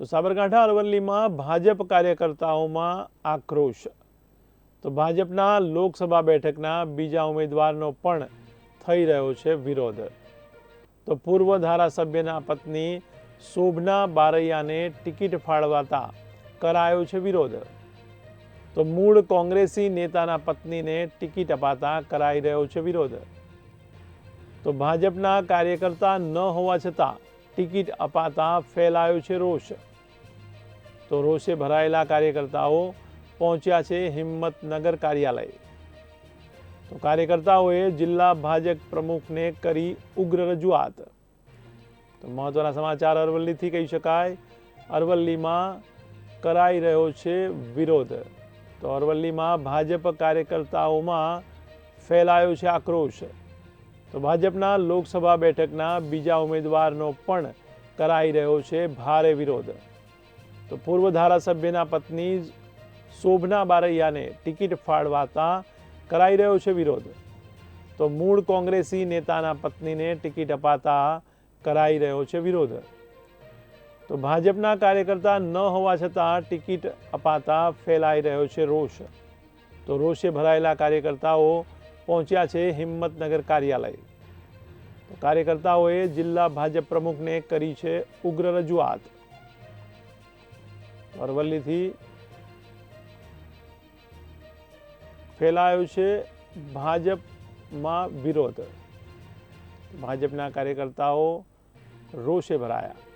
તો સાબરકાંઠા અરવલ્લીમાં ભાજપ કાર્યકર્તાઓમાં આક્રોશ. તો ભાજપના લોકસભા બેઠકના બીજા ઉમેદવારનો પણ થઈ રહ્યો છે વિરોધ. તો પૂર્વ ધારાસભ્યના પત્ની શોભના બારૈયાને ટિકિટ ફાળવાતા કરાયો છે વિરોધ. તો મૂળ કોંગ્રેસી નેતાના પત્નીને ટિકિટ અપાતા કરાઈ રહ્યો છે વિરોધ. તો ભાજપના કાર્યકર્તા ન હોવા છતાં ટિકિટ અપાતા ફેલાયો છે રોષ. તો રોષે ભરાયેલા કાર્યકર્તાઓ પહોંચ્યા છે હિંમતનગર કાર્યાલય. તો કાર્યકર્તાઓએ જિલ્લા ભાજપ પ્રમુખને કરી ઉગ્ર રજૂઆત. તો મહત્વના સમાચાર અરવલ્લીથી કહી શકાય. અરવલ્લીમાં કરાઈ રહ્યો છે વિરોધ. તો અરવલ્લીમાં ભાજપ કાર્યકર્તાઓમાં ફેલાયો છે આક્રોશ. તો ભાજપના લોકસભા બેઠકના બીજા ઉમેદવારનો પણ કરાઈ રહ્યો છે ભારે વિરોધ. તો પૂર્વ ધારાસભ્યના પત્ની શોભના બારૈયાને ટિકિટ ફાળવાતા કરાઈ રહ્યો છે વિરોધ. તો મૂળ કોંગ્રેસી નેતાના પત્નીને ટિકિટ અપાતા કરાઈ રહ્યો છે વિરોધ. તો ભાજપના કાર્યકર્તા ન હોવા છતાં ટિકિટ અપાતા ફેલાઈ રહ્યો છે રોષ. તો રોષે ભરાયેલા કાર્યકર્તાઓ પહોંચ્યા છે હિંમતનગર કાર્યાલય. તો કાર્યકર્તાઓએ જિલ્લા ભાજપ પ્રમુખને કરી છે ઉગ્ર રજૂઆત. અરવલ્લીથી ફેલાયો છે ભાજપમાં વિરોધ. ભાજપના કાર્યકર્તાઓ રોષે ભરાયા.